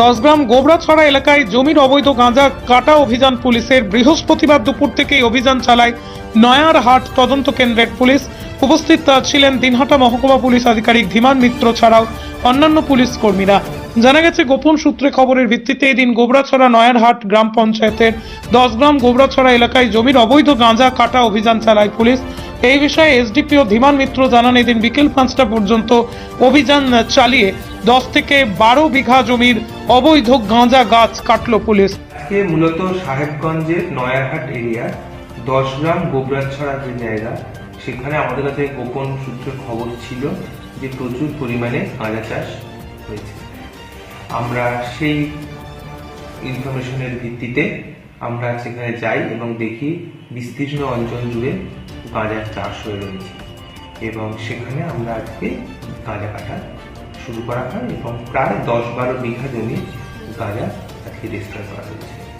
দশগ্রাম গোবরাছড়া এলাকায় জমির অবৈধ গাঁজা কাটা অভিযান পুলিশের বৃহস্পতিবার দুপুর থেকেই অভিযান চালায় নয়ার হাট তদন্ত কেন্দ্রের পুলিশ। উপস্থিত ছিলেন দিনহাটা মহকুমা পুলিশ আধিকারিক ধীমান মিত্র ছাড়াও অন্যান্য পুলিশ কর্মীরা। জানা গেছে, গোপন সূত্রে খবরের ভিত্তিতে এদিন গোবরাছড়া নয়ারহাট গ্রাম পঞ্চায়েতের দশগ্রাম গোবরাছড়া এলাকায় জমির অবৈধ গাঁজা কাটা অভিযান চালায় পুলিশ। এই বিষয়ে এসডিপিও ধীমান মিত্র জানান, এদিন বিকেল পাঁচটা পর্যন্ত অভিযান চালিয়ে দশ থেকে বারো বিঘা জমির অবৈধ গাঁজা গাছ কাটলো পুলিশ। মূলত সাহেবগঞ্জের নয়ারহাট এরিয়া, দশ গ্রাম গোবরাছড়া যে জায়গা, সেখানে আমাদের কাছে গোপন সূত্রে খবর ছিল যে প্রচুর পরিমাণে গাঁজা চাষ হয়েছে। আমরা সেই ইনফরমেশনের ভিত্তিতে আমরা সেখানে যাই এবং দেখি বিস্তীর্ণ অঞ্চল জুড়ে গাঁজার চাষ হয়ে রয়েছে এবং সেখানে আমরা আজকে গাঁজা কাটা শুরু করা হয় এবং প্রায় দশ বারো বিঘা জমি গাঁজা আজকে রেজিস্টার করা হয়েছে।